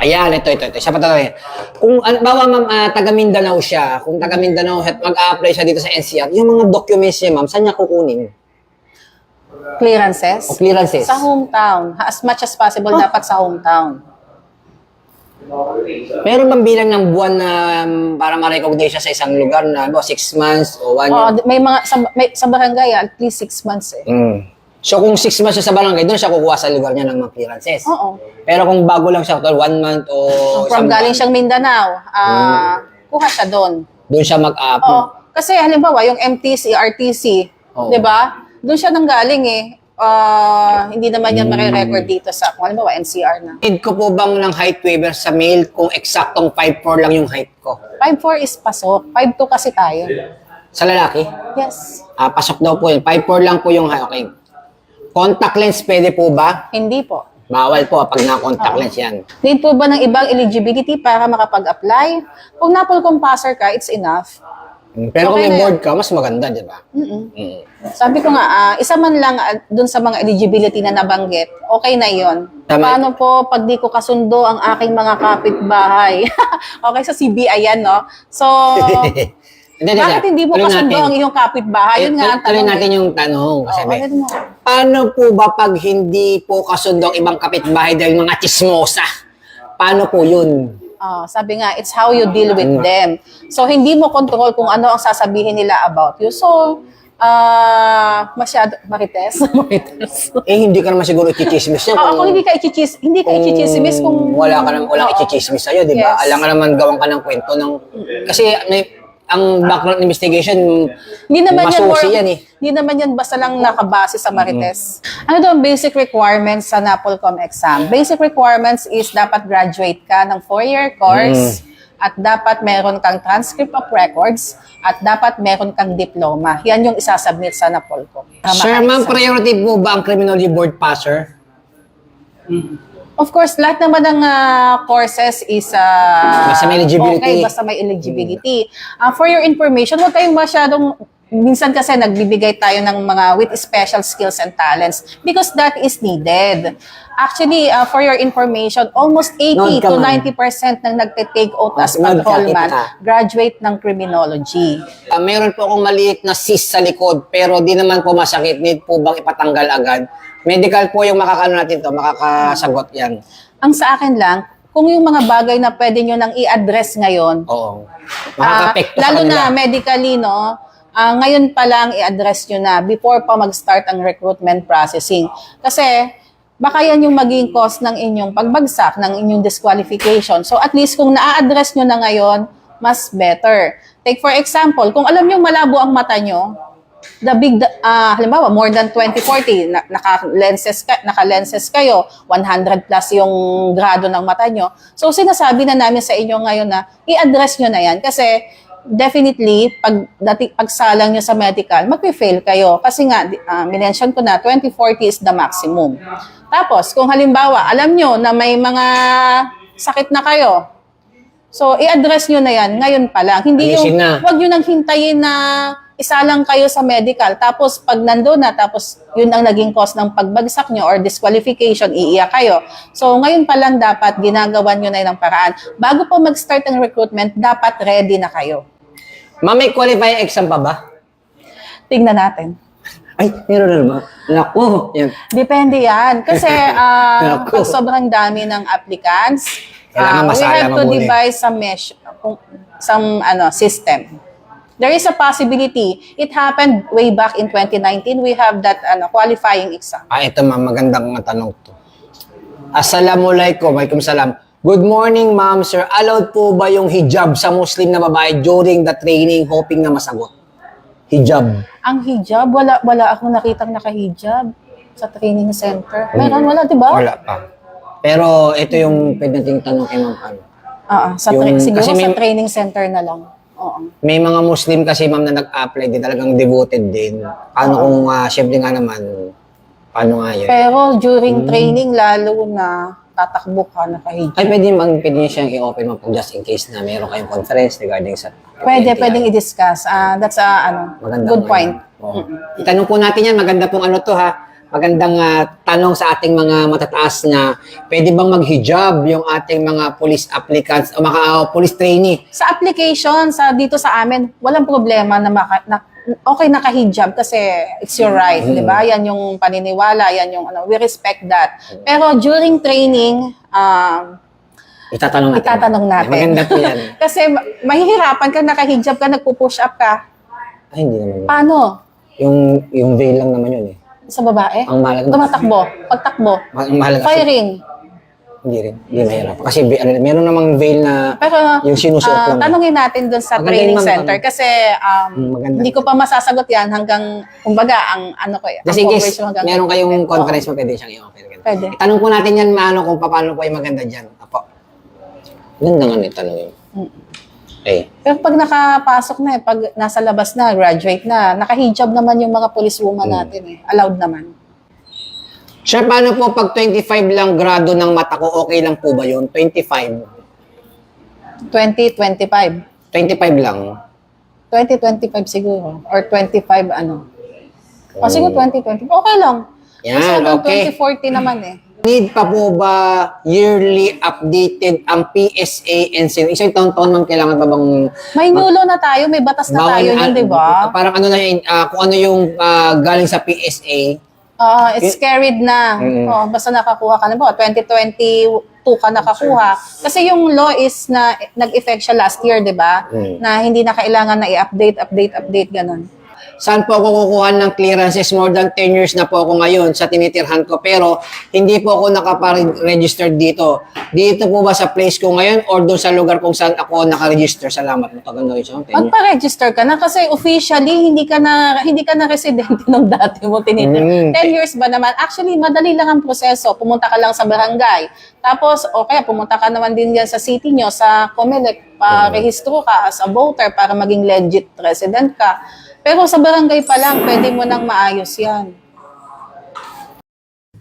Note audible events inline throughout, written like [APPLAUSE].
Ayan, ito, ito, ito. Siya pa talaga. Kung, ano, bawa ma'am, ah, taga Mindanao siya, kung taga Mindanao at mag-a-apply siya dito sa NCR, yung mga documents niya, ma'am, saan niya kukunin? Clearances? O clearances? Sa hometown. As much as possible, dapat sa hometown. Meron bang bilang ng buwan na um, para ma-recognize siya sa isang lugar na, ba, six months o one Oo, year? may mga, sa, may, sa barangay, at least six months eh. Mm. So, kung six months siya sa barangay, doon siya kukuha sa lugar niya ng mga clearances. Oo. Pero kung bago lang siya, tol, one month o From isang galing buwan, siyang Mindanao, ah, kuha siya doon. doon siya mag-up. Oo. Kasi halimbawa, yung MTC, RTC, Oo. di ba? Doon siya nanggaling eh. Ah, hindi naman yan Hmm. marirecord dito sa, kung halimbawa, NCR na. Need ko po bang ng height waiver sa male kung eksaktong 5'4 lang yung height ko? 5'4 is pasok. 5'2 kasi tayo. Sa lalaki? Yes. Ah, pasok daw po yun. 5'4 lang po yung height. Okay. Contact lens pwede po ba? Hindi po. Bawal po pag na-contact lens yan. Need po ba ng ibang eligibility para makapag-apply? Kung napulkong passer ka, it's enough. Mm, Pero kung Okay may na board ka, mas maganda, di ba? Mm-mm. Mm. Sabi ko nga, ah, isa man lang ah, dun sa mga eligibility na nabanggit, okay na yon. Tama. Paano po pag di ko kasundo ang aking mga kapitbahay? [LAUGHS] okay, sa CBI yan, no? So, [LAUGHS] Hindi, hindi, bakit hindi mo tuloy kasundo natin. ang iyong kapitbahay? Yun nga ang Tuloy tanong. natin yung tanong. Kasi Oh, may, mo. Paano po ba pag hindi po kasundo ang ibang kapitbahay dahil mga chismosa? Paano po yun? Oh, sabi nga, it's how you deal with Mm. them. So, hindi mo control kung ano ang sasabihin nila about you. So, ah masyado, marites. [LAUGHS] marites. Eh, hindi ka naman siguro ikichismis niya. Oo, kung hindi ka ichichismis, hindi ka ichichismis kung... wala ka naman, wala Oo. ikichismis sa'yo, di ba? Yes. Alam ka naman gawan ka ng kwento ng... Kasi may, ang background investigation, Hindi naman yan masusi more, yan eh. Hindi naman yan basta lang nakabase sa Marites. Ano daw ang basic requirements sa NAPOLCOM exam? Basic requirements is dapat graduate ka ng four-year course at dapat meron kang transcript of records at dapat meron kang diploma. Yan yung isasubmit sa NAPOLCOM. Para Sir, ma'am, priority po ba ang criminology board passer? Of course, lahat naman ng ah, courses is ah, Basta may eligibility. Okay, basta may eligibility. Ah, for your information, huwag kayong masyadong minsan kasi nagbibigay tayo ng mga with special skills and talents because that is needed. Actually, ah, for your information, almost 80 Nod ka, to ma'am. 90% ng nagte-take out as Nod ka, patrolman graduate ng criminology. Ah, meron po akong maliit na cyst sa likod, pero di naman po masakit. Need po bang ipatanggal agad? Medical po yung makakano natin to, makakasagot yan. Ang sa akin lang, kung yung mga bagay na pwede nyo nang i-address ngayon, Oo. Ah, sa lalo na medically, no? Ah, ngayon pa lang i-address nyo na before pa mag-start ang recruitment processing. Kasi baka yan yung maging cause ng inyong pagbagsak, ng inyong disqualification. So at least kung na-address nyo na ngayon, mas better. Take for example, kung alam nyo malabo ang mata nyo, the big, ah halimbawa, more than 2040, na, naka-lenses, ka, naka-lenses kayo, 100 plus yung grado ng mata nyo. So, sinasabi na namin sa inyo ngayon na i-address nyo na yan kasi definitely, pag dati, pagsalang nyo sa medical, mag-fail kayo. Kasi nga, ah, minention ko na, 2040 is the maximum. Tapos, kung halimbawa, alam nyo na may mga sakit na kayo, so i-address nyo na yan ngayon pa lang. Hindi Alisin yung, na. wag nyo nang hintayin na isa lang kayo sa medical. Tapos pag nando na, tapos yun ang naging cause ng pagbagsak nyo or disqualification, iiyak kayo. So ngayon pa lang dapat ginagawa nyo na yun ng paraan. Bago pa mag-start ang recruitment, dapat ready na kayo. Ma'am, may qualifying exam pa ba? Tingnan natin. Ay, meron na naman. Naku, yan. Depende yan. Kasi [LAUGHS] Naku. pag sobrang dami ng applicants, Kailangan ah, we masaya have to mabuti. devise some mesh, kung- some ano, system. There is a possibility. It happened way back in 2019. We have that ano, qualifying exam. Ah, ito ma'am, magandang tanong to. Assalamualaikum, alaikum salam. Good morning, ma'am, sir. Allowed po ba yung hijab sa Muslim na babae during the training, hoping na masagot? Hijab. Ang hijab, wala, wala akong nakitang nakahijab sa training center. Meron, wala, di ba? Wala pa. Pero ito yung pwede nating tanong kay ma'am. Ano. Oo, sa tra- Yung- siguro kasi sa may- training center na lang. Oo. May mga Muslim kasi ma'am na nag-apply din, talagang devoted din. Paano kung, uh, syempre nga naman, paano nga yun? Pero during Hmm. training, lalo na tatakbo ka nakahijab. Ay, pwede, mag, pwede niyo siyang i-open mo pag just in case na meron kayong conference regarding sa... Pwede, pwedeng i-discuss. Ah, that's a ano, Maganda good po point. yan. Oo. Itanong po natin yan, maganda pong ano to ha. magandang ah, tanong sa ating mga matataas na pwede bang mag-hijab yung ating mga police applicants o mga ah, police trainee? Sa application, sa dito sa amin, walang problema na, maka, na okay nakahijab kasi it's your right, Mm. di ba? Yan yung paniniwala, yan yung ano, we respect that. Pero during training, um, Itatanong natin. Itatanong natin. Maganda po yan. [LAUGHS] kasi ma- mahihirapan ka, nakahijab ka, nagpo-push up ka. Ay, hindi naman. Paano? Yung, yung veil lang naman yun eh. Sa babae? Ang mahalaga. Tumatakbo, pagtakbo, Ang mahalaga. firing. Hindi rin. Hindi mahirap. Kasi ve- ano, meron namang veil na Pero yung sinusuot ah, lang. tanungin natin dun sa Maganda training yun, ma'am. center kasi um, Mm, maganda. hindi ko pa masasagot yan hanggang, kumbaga, ang ano ko eh, Just ang in case, cooperation hanggang meron kayong Oo. conference mo, pwede siyang i-offer. Ganun. Pwede. Itanong po natin yan, maano, kung paano po yung maganda dyan. Apo. Ganda nga ni tanong yun. Mm. Eh, Pero pag nakapasok na eh, pag nasa labas na, graduate na, nakahijab naman yung mga policewoman Mm. natin eh. Allowed naman. Sir, paano po pag 25 lang grado ng mata ko, okay lang po ba yun? 25. 2025. 25 lang. 2025 siguro. Or 25 ano. O siguro 2020. Okay lang. Kasi Yan, hanggang okay. 2040 naman eh. Need pa po ba yearly updated ang PSA and sin? Isang taon-taon man kailangan pa bang May nulo na tayo, may batas na bawal- tayo yun, di ba? Parang ano na yun, ah, kung ano yung ah, galing sa PSA, Ah, it's carried na. Mm. Oh, basta nakakuha ka na po. 2022 ka nakakuha. Kasi yung law is na nag-effect siya last year, di ba? Mm. Na hindi na kailangan na i-update, update, update, ganun. Saan po ako kukuha ng clearances? More than 10 years na po ako ngayon sa tinitirhan ko. Pero hindi po ako nakapa-register dito. Dito po ba sa place ko ngayon or doon sa lugar kung saan ako nakaregister? Salamat. Matagal na rin siya. Magpa-register ka na kasi officially hindi ka na hindi ka na residente [LAUGHS] nung dati mo tinitir. Mm. 10 years ba naman? Actually, madali lang ang proseso. Pumunta ka lang sa barangay. Tapos, okay, pumunta ka naman din yan sa city nyo, sa COMELEC, pa-rehistro ka as a voter para maging legit resident ka. Pero sa barangay pa lang, pwede mo nang maayos yan.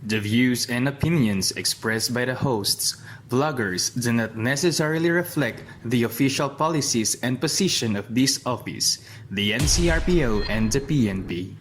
The views and opinions expressed by the hosts, vloggers, do not necessarily reflect the official policies and position of this office, the NCRPO, and the PNP.